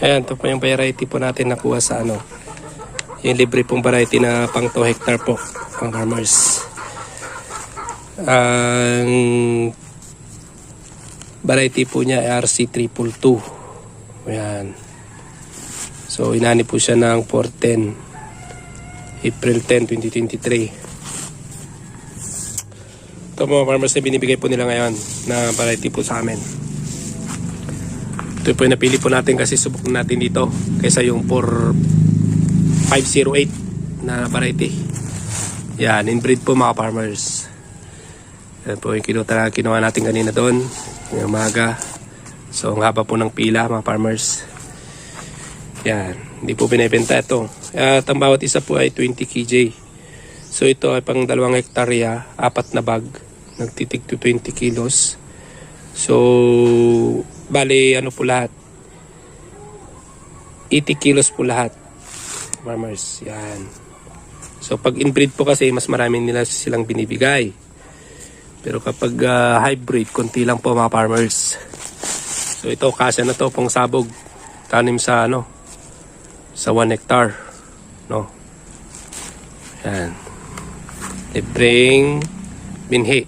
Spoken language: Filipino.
Ayan, ito po yung variety po natin nakuha sa ano. Yung libre pong variety na pang 2 hectare po, pang farmers. Ang variety po niya ay RC322. Ayan. So, inani po siya ng 410. April 10, 2023. Ito mga farmers na binibigay po nila ngayon na variety po sa amin. Ito po yung napili po natin kasi subok natin dito kaysa yung 4508 na variety. Yan, inbreed po mga farmers. Yan po yung kinuha, kinuha natin kanina doon. Yung umaga. So, ang haba po ng pila mga farmers. Yan, hindi po binibenta ito. At ang bawat isa po ay 20 kg. So, ito ay pang dalawang hektarya, apat na bag. Nagtitig to 20 kilos. So, bali ano po lahat. 80 kilos po lahat. Farmers, yan. So, pag inbreed po kasi, mas marami nila silang binibigay. Pero kapag ah, hybrid, konti lang po mga farmers. So, ito, kasya na to pong sabog. Tanim sa ano, sa 1 hectare. No? Yan. Libreng binhi.